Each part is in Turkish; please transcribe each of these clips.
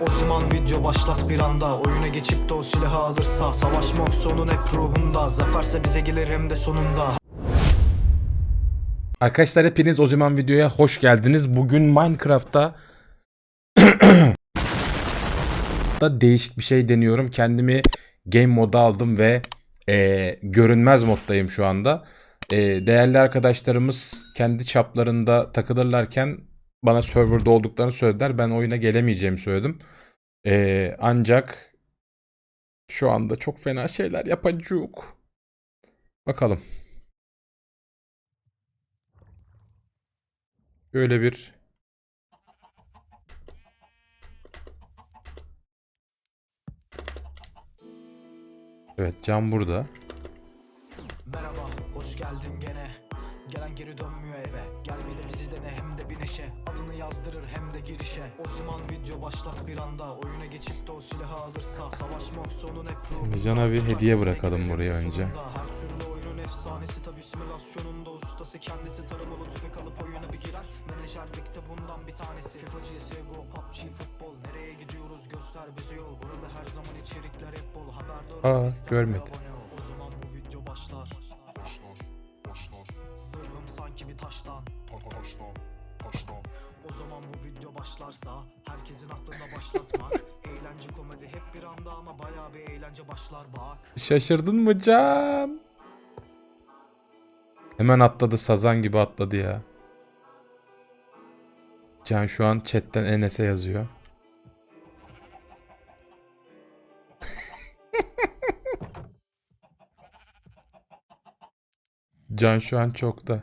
O zaman video başlas bir anda Oyuna geçip de o silahı alırsa Savaşmak sonun hep ruhunda Zaferse bize gelir hem de sonunda Arkadaşlar hepiniz o zaman videoya hoş geldiniz. Bugün Minecraft'ta da değişik bir şey deniyorum. Kendimi game moda aldım ve eee, görünmez moddayım şu anda. Eee, değerli arkadaşlarımız kendi çaplarında takılırlarken bana serverda olduklarını söylediler. Ben oyuna gelemeyeceğimi söyledim. Eee, ancak şu anda çok fena şeyler yapacak. Bakalım. Böyle bir Evet cam burada. Merhaba, hoş geldin gene Gelen geri dönmüyor eve. Gel bir de bizi dene hem de bir neşe. Adını yazdırır hem de girişe. O zaman video başlas bir anda. Oyuna geçip de o silahı alırsa. Savaşmak sonun hep ruhunda Şimdi Can'a bir hediye bırakalım buraya önce. efsanesi tabi simülasyonunda Ustası kendisi tarımalı tüfek alıp oyuna bir girer. Menajerlikte bundan bir tanesi. FIFA, CSGO, PUBG, futbol Nereye gidiyoruz? Göster bize yol. Burada her zaman içerikler hep bol. Haberdar Aa, görmedi. O zaman bu video başlar Zırhım sanki bir taştan O zaman bu video başlarsa Herkesin aklında başlatmak Eğlence komedi hep bir anda ama baya bir eğlence başlar bak Şaşırdın mı Can? Hemen atladı sazan gibi atladı ya. Can şu an chatten Enes'e yazıyor. Can şu an çokta.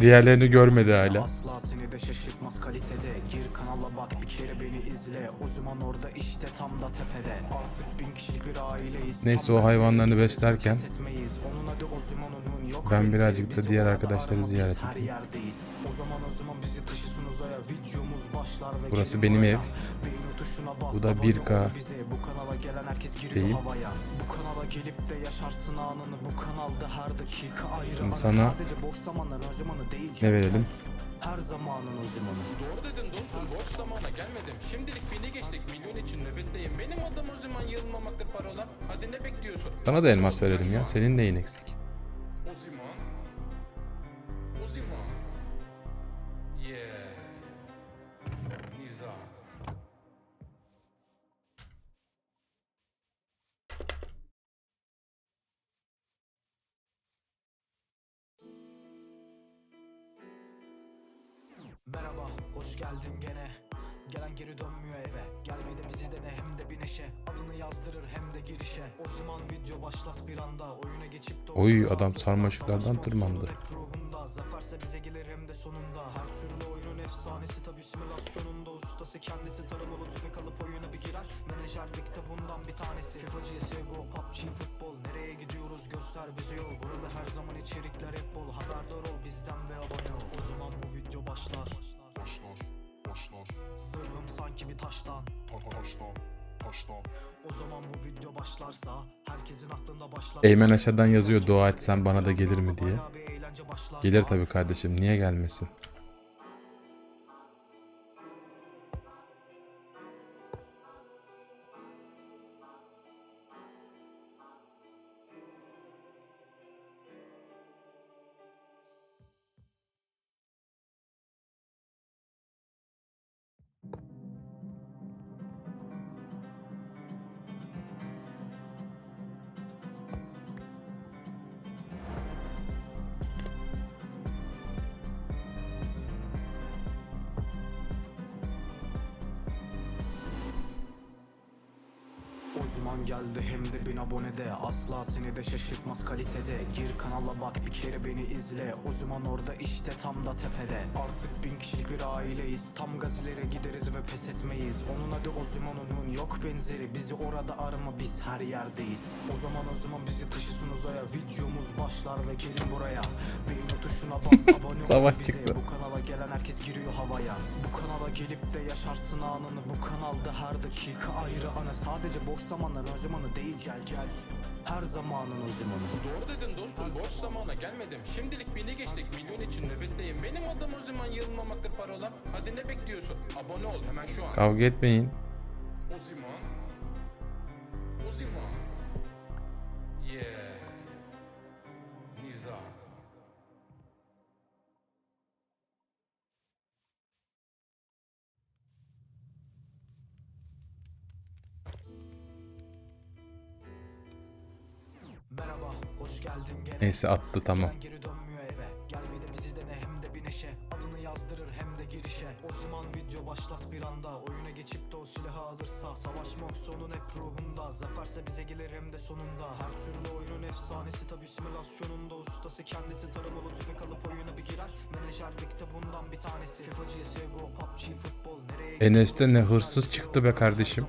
Diğerlerini görmedi hala. Asla seni de şaşırtmaz kalitede. Gir kanala bak bir kere beni izle. O zaman orada işte tam da tepede. Artık bin kişilik bir aileyiz. Neyse, o hayvanlarını beslerken ben birazcık da diğer arkadaşları ziyaret ve Burası benim ev. Bu da abone 1K ol bize. Bu kanala gelen herkes giriyor değil. havaya Bu kanala gelip de yaşarsın anını Bu kanalda her dakika ayrı Şimdi sana Sadece boş zamanlar o zamanı değil Ne verelim? Her zamanın o zamanı Doğru dedin dostum boş zamana gelmedim. Şimdilik bini geçtik milyon için nöbetteyim. Benim adım o zaman yılmamaktır parola. Hadi ne bekliyorsun? Sana da elmas verelim ya. Senin neyin eksik? Neşe Adını yazdırır hem de girişe. O zaman video başlas bir anda Oyuna geçip de Oy, adam sarmaşıklardan tırmandı. Zaferse bize gelir hem de sonunda. Her türlü oyunun efsanesi tabi simülasyonunda. Ustası kendisi tarımalı tüfek alıp oyuna bir girer. Menajerlikte bundan bir tanesi. FIFA, CSGO, PUBG, futbol. Nereye gidiyoruz göster bize yol Burada her zaman içerikler hep bol. Haberdar ol bizden ve abone ol. O zaman bu video başlar. Zırhım sanki bir taştan. O zaman Eymen aşağıdan yazıyor dua etsen bana da gelir mi diye. Gelir tabii kardeşim. Niye gelmesin? O zaman geldi hem de bin abonede. Asla seni de şaşırtmaz kalitede. Gir kanala bak bir kere beni izle. O zaman orada işte tam da tepede. Artık bin kişilik bir aileyiz. Tam gazilere gideriz ve pes etmeyiz. Onun adı o zaman onun yok benzeri. Bizi orada arama biz her yerdeyiz. O zaman o zaman bizi taşısın uzaya. Videomuz başlar ve gelin buraya. Beğeni tuşuna bas abone ol Savaş bize. çıktı. Bu kanala gelen herkes giriyor havaya. Bu kanala gelip de yaşarsın anını. Bu kanalda her dakika ayrı ana Sadece boş zamanlar o zamanı değil gel gel. Her zamanın o zamanı. Doğru dedin dostum boş zamana gelmedim. Şimdilik bini geçtik milyon için nöbetteyim. Benim adım o zaman yılmamaktır parola Hadi ne bekliyorsun? Abone ol hemen şu an. Kavga etmeyin. O zaman O zaman. Yeah O zaman video başlas bir anda. Oyuna geçip de o silahı alırsa. Savaşmak sonun hep ruhunda. Zaferse bize gelir hem de sonunda. Her türlü oyunun efsanesi tabi simülasyonunda. Ustası kendisi taramalı tüfek alıp oyuna bir girer. Menajerlikte bundan bir tanesi. FIFA, CSGO, PUBG, futbol. Nereye Enes'te ne hırsız çıktı be kardeşim.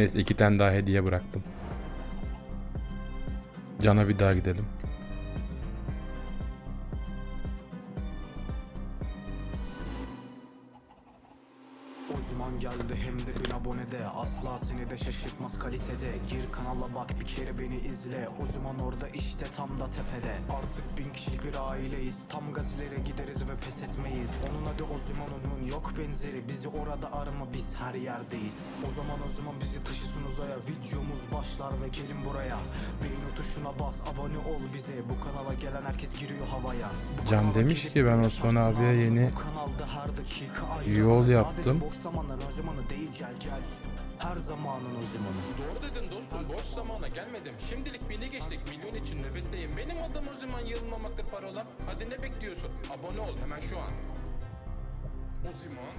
Neyse iki tane daha hediye bıraktım. Cana bir daha gidelim. De şaşırtmaz kalitede. Gir kanala bak bir kere beni izle. O zaman orada işte tam da tepede. Artık bin kişilik bir aileyiz. Tam gazilere gideriz ve pes etmeyiz. Onun adı o zaman onun yok benzeri. Bizi orada arama biz her yerdeyiz. O zaman o zaman bizi taşısın uzaya. Videomuz başlar ve gelin buraya. Beğeni tuşuna bas abone ol bize. Bu kanala gelen herkes giriyor havaya. Bu Can kanala demiş gelip ki, ben Osman yaşarsın abiye yeni Bu kanalda her dakika ayrı. yol Sadece yaptım. boş zamanlar o zamanı değil gel gel Her zamanın o zamanı. Doğru dedin dostum boş zamana gelmedim. Şimdilik bini geçtik milyon için nöbetteyim. Benim adım o zaman yılmamaktır parola Hadi ne bekliyorsun? Abone ol hemen şu an. O zaman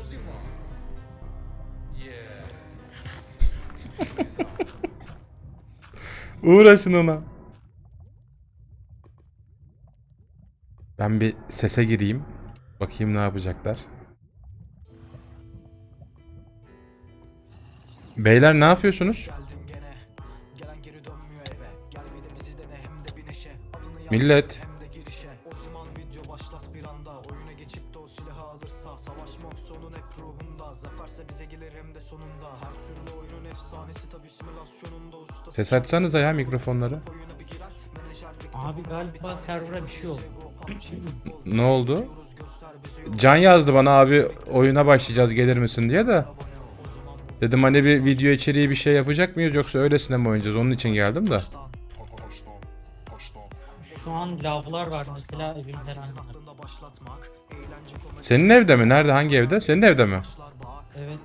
O zaman. Yeah. Uğraşın ona. Ben bir sese gireyim. Bakayım ne yapacaklar. Neşe Adını yaz Millet. Ses açsanıza ya mikrofonları. Abi galiba server'a bir şey oldu. Ne oldu? Can yazdı bana abi oyuna başlayacağız gelir misin diye de. Dedim hani bir video içeriği bir şey yapacak mıyız yoksa öylesine mi oynayacağız onun için geldim de. Şu an lavlar var mesela evimden Senin evde mi? Nerede? Hangi evde? Senin evde mi? Evet.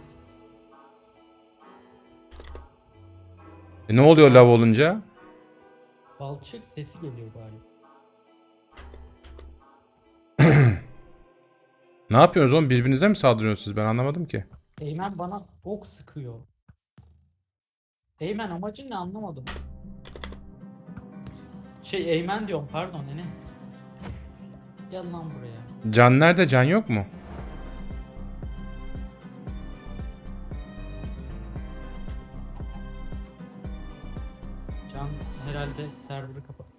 E ne oluyor lav olunca? Balçık sesi geliyor galiba. Ne yapıyorsunuz oğlum? Birbirinize mi saldırıyorsunuz? Ben anlamadım ki. Eymen bana ok sıkıyor. Eymen amacın ne anlamadım. Şey Eymen diyorum pardon Enes. Gel lan buraya. Can nerede? Can yok mu? Can herhalde server'ı kapat.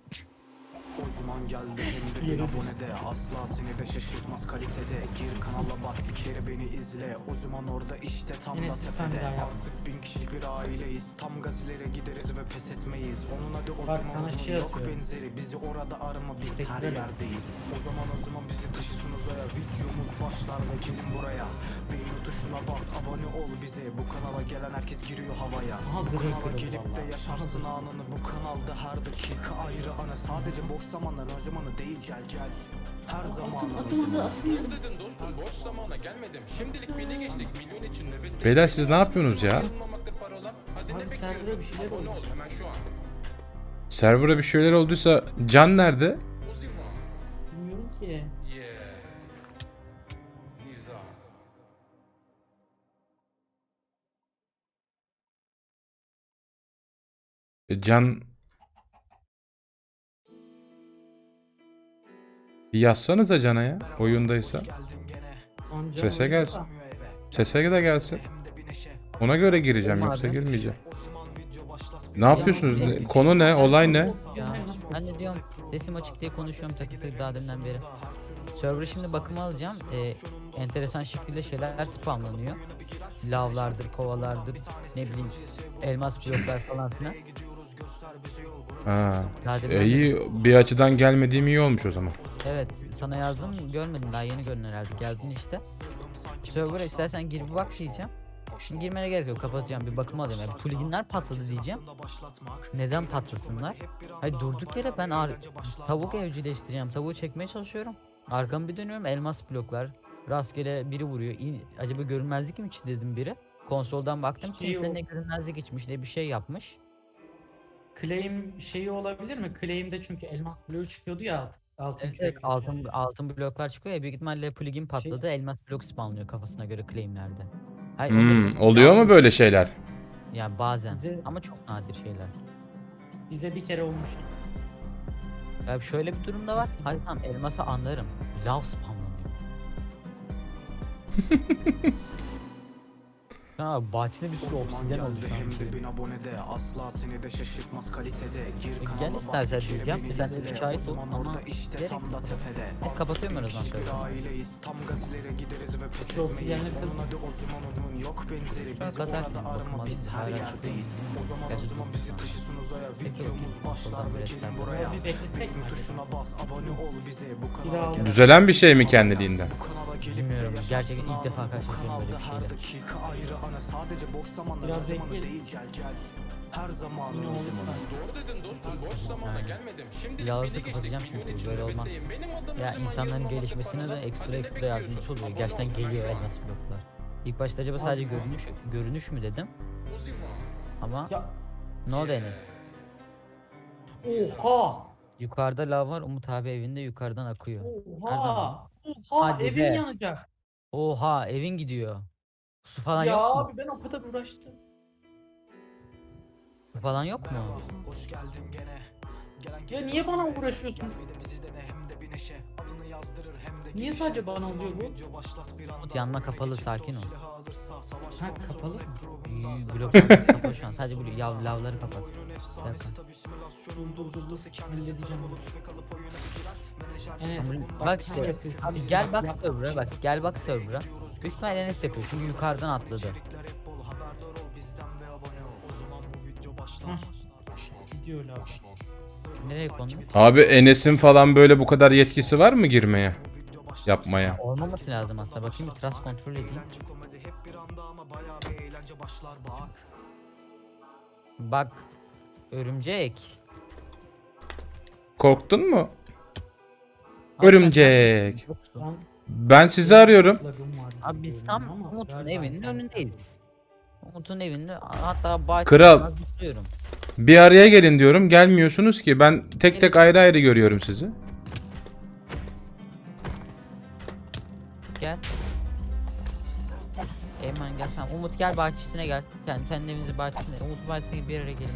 O zaman geldi hem de bin abonede. Asla seni de şaşırtmaz kalitede. Gir kanala bak bir kere beni izle. O zaman orada işte tam da Enes, lütfen tepede. bir. Artık bin kişilik bir aileyiz. Tam gazilere gideriz ve pes etmeyiz. Onun adı o Bak zaman sana onun şey yok atıyor. benzeri. Bizi orada arama biz her Bekle. yerdeyiz. O zaman o zaman bizi taşısın uzaya. Videomuz başlar ve gelin buraya. Beğeni tuşuna bas abone ol bize. Bu kanala gelen herkes giriyor havaya. Aha, Bu kanala gelip de yaşarsın anını. Bu kanalda her dakika ayrı ana. Sadece boş zamanlar o zamanı değil gel gel Her zaman Atın atın atın atın. Dedin dostum boş zamana gelmedim. Şimdilik bini geçtik milyon için nöbetteyim. Beyler siz ne yapıyorsunuz ya? Hadi Abi bekliyorsun? bir şeyler Abone oldu. ol hemen şu an. Server'a bir şeyler olduysa Can nerede? Bilmiyoruz ki. E, Can bir yazsanıza Can'a ya oyundaysa. Sese gelsin. Sese de gelsin. Ona göre gireceğim yoksa girmeyeceğim. Ne yapıyorsunuz? Konu ne? Olay ne? Ya ben de diyorum sesim açık diye konuşuyorum takır takır daha deminden beri. Server'ı şimdi bakıma alacağım. Ee, enteresan şekilde şeyler spamlanıyor. Lavlardır, kovalardır, ne bileyim elmas bloklar falan filan. Ha. Daha E, iyi bir açıdan gelmediğim iyi olmuş o zaman. Evet sana yazdım görmedin daha yeni gördün herhalde geldin işte. Server'a istersen gir bir bak diyeceğim. Şimdi girmene gerek yok kapatacağım bir bakım alacağım. Yani pluginler patladı diyeceğim. Neden patlasınlar? Hayır durduk yere ben ar- tavuk evcilleştireceğim. Tavuğu çekmeye çalışıyorum. Arkamı bir dönüyorum elmas bloklar. Rastgele biri vuruyor. İn- acaba görünmezlik mi içi dedim biri. Konsoldan baktım Şey kimse o- ne görünmezlik içmiş ne bir şey yapmış. Claim şeyi olabilir mi? Claim'de çünkü elmas bloğu çıkıyordu ya alt, altın Evet, altın, altın bloklar çıkıyor ya büyük ihtimalle plugin patladı. Şey- Elmas blok spawnlıyor kafasına göre claimlerde. Hayır, Hmm, onu- oluyor mu böyle şeyler? Yani bazen Bize- ama çok nadir şeyler. Bize bir kere olmuştu. Ya şöyle bir durum da var. Hadi tamam elması anlarım. Lav spamlanıyor. ha bahçede bir sürü obsidyen oldu şu an. Hem de bin abonede. Asla seni de şaşırtmaz kalitede. Gir E, kanala gel istersen diyeceğim. Sen de O ol ama orada işte gerek tam da tepede. E, kapatıyorum ben o zaman bir aileyiz. Tam gaz ileri gideriz ve pes Şu etmeyiz. Onun adı onun yok benzeri. Biz orada arama biz her yerdeyiz. O zaman o zaman bizi taşısın uzaya. Videomuz başlar ve gelin buraya. acaba? tuşuna bas abone ol bize. Bu kanala Düzelen bir şey mi kendiliğinden? Bilmiyorum, gerçekten ilk defa karşılaşıyorum böyle bir her şeyle. Dakika ayrı ana Sadece boş zamanlar Biraz zamanı bekleyelim. değil gel gel Her zaman Yine Doğru dedin dostum boş zamana gelmedim. Şimdilik Yalnızca bini geçtik kapatacağım milyon çünkü için böyle olmaz. nöbetteyim. Benim adım Ya insanların gelişmesine de ekstra ekstra yardımcı oluyor. Abone Gerçekten geliyor an. elmas bloklar. İlk başta acaba sadece Azma. görünüş görünüş mü dedim ama Ya ne oldu Enes? oha! Yukarıda lav var Umut abi evinde yukarıdan akıyor. Oha! Oha Hadi evim be. yanacak. Oha evin gidiyor. Su falan ya yok mu? abi ben o kadar uğraştım. Su falan yok mu? Hoş geldin gene Gelen Ya niye bana oraya. uğraşıyorsun? Gel bir de bizi dene hem de bir neşe Adını yazdırır hem de Niye sadece bana Osman oluyor bu? video başlas bir anda. Umut yanma Önüne kapalı, sakin ol. silahı alırsa savaş Ha, kapalı mı? zafer. blok kapalı şu an. Sadece bu yav, lavları kapat. Oyunun Bir efsanesi dakika. tabii simülasyonunda Dur, dur, dur, ustası kendisi Halledeceğim tanımlı bunu. tüfek alıp oyuna bir girer. Menajer Enes, tarafından Bak sen işte yapıyorsun. abi gel bak server'a bak gel bak server'a. Büyük ihtimalle Enes yapıyor çünkü yukarıdan atladı. Hah. Gidiyor la. Nereye kondu? Abi Enes'in falan böyle bu kadar yetkisi var mı girmeye? Yapmaya. Olmaması lazım aslında. Bakayım bir trust kontrol edeyim. Bak. Örümcek. Korktun mu? Abi Örümcek. Ben sizi arıyorum. Abi biz tam ama Umut'un evinin internet- önündeyiz. Umut'un evinde hatta bahçede Kral. zıplıyorum. Bir araya gelin diyorum. Gelmiyorsunuz ki. Ben tek tek ayrı ayrı görüyorum sizi. Gel. Eymen gel. Tamam, Umut gel bahçesine gel. Kendi, kendi evinizin bahçesine. Umut bahçesine bir araya gelin.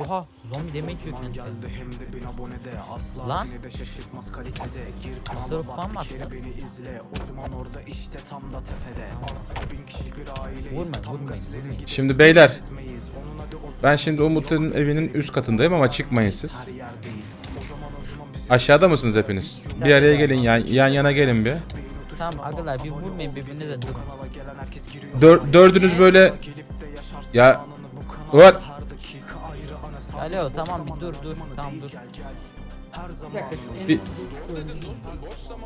Oha zombi demek yiyor Osman kendisi. geldi hem de bin abonede asla Lan. seni de şaşırtmaz kalitede Gir Hazır kanala bak bir kere beni izle O zaman orada işte tam da tepede Artık bin kişilik bir aileyiz Vurma, Tam vurmayın, gazileri vurmayın. gideriz, Şimdi beyler, pes etmeyiz. Onun adı Osman, Ben şimdi Umut'un evinin üst katındayım ama çıkmayın siz. Her yerdeyiz O zaman o zaman bizi Aşağıda mısınız hepiniz? Bir araya gelin yan, yan yana gelin bir. Tamam agalar bir vurmayın birbirine de Bu dur. kanala gelen herkes giriyor Dör, dördünüz böyle Gelip de yaşarsın Ya, anını bu Ulan. Alo tamam bir dur dur tamam dur. Bir dakika şu.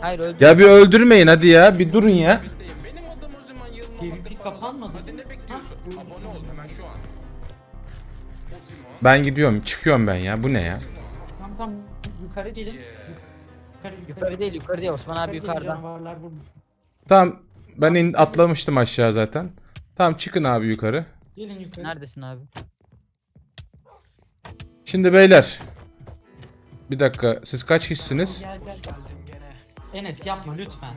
Hayır öldür. Ya bir öldürmeyin hadi ya. Bir durun ya. Benim adım o zaman yılmamak PvP kapanmadı. Hadi ne bekliyorsun? Ha, Abone ol hemen şu an. Oziman. Ben gidiyorum. Çıkıyorum ben ya. Bu ne ya? Tamam tamam yukarı gelin. Yukarı, Yukarı değil yukarı değil Osman abi gelin, yukarıdan. Canavarlar vurmasın. Tamam. Ben in, atlamıştım aşağı zaten. Tamam çıkın abi yukarı. Gelin yukarı. Neredesin abi? Şimdi beyler. Bir dakika. Siz kaç kişisiniz? Gel gel gel. Enes yapma lütfen.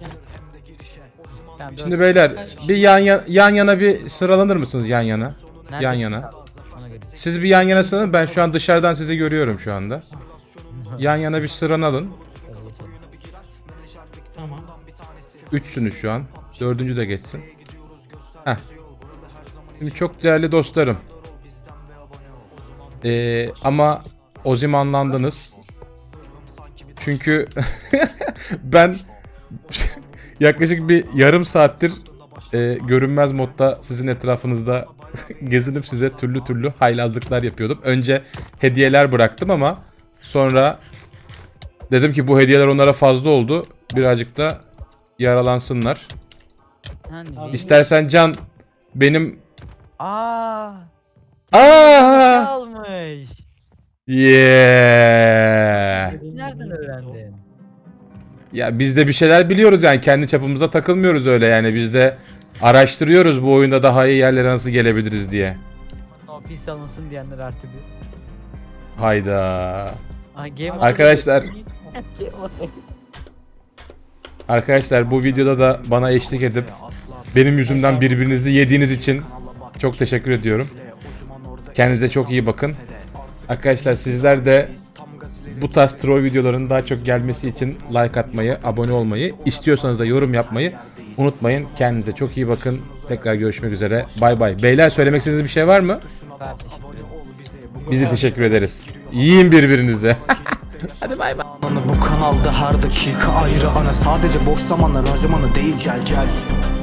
Dur. Şimdi beyler bir yan yana, yan yana bir sıralanır mısınız yan yana? Neredesin yan yana. Siz bir yan yana sıralanın. Ben şu an dışarıdan sizi görüyorum şu anda. Yan yana bir sıralanın. Tamam. Üçsünüz şu an. Dördüncü de geçsin. Heh. Şimdi çok değerli dostlarım. Ee, ama ozimanlandınız. Çünkü ben yaklaşık bir yarım saattir e, görünmez modda sizin etrafınızda gezinip size türlü türlü haylazlıklar yapıyordum. Önce hediyeler bıraktım ama sonra dedim ki bu hediyeler onlara fazla oldu. Birazcık da yaralansınlar. İstersen Can benim Aa! Aa! almış. Yeah. Nereden öğrendin? Ya biz de bir şeyler biliyoruz yani kendi çapımıza takılmıyoruz öyle yani biz de araştırıyoruz bu oyunda daha iyi yerlere nasıl gelebiliriz diye. O pis alınsın diyenler artı bir. Hayda. Aa, game Arkadaşlar Game arkadaşlar bu videoda da bana eşlik edip benim yüzümden birbirinizi yediğiniz için çok teşekkür ediyorum. Kendinize çok iyi bakın. Arkadaşlar sizler de bu tarz troll videoların daha çok gelmesi için like atmayı, abone olmayı, istiyorsanız da yorum yapmayı unutmayın. Kendinize çok iyi bakın. Tekrar görüşmek üzere. Bay bay. Beyler söylemek istediğiniz bir şey var mı? Biz de teşekkür ederiz. Yiyin birbirinize. Hadi bay bay. Bu kanalda her dakika ayrı ana Sadece boş zamanlar zamanı değil gel gel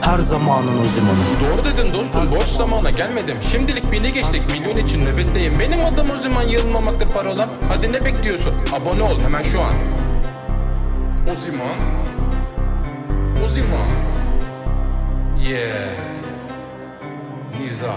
Her zamanın o zamanı Doğru dedin dostum boş zamana gelmedim. Şimdilik bini geçtik milyon için nöbetteyim. Benim adım o zaman yılmamaktır parola Hadi ne bekliyorsun? Abone ol hemen şu an. O zaman O zaman. Yeah. Niza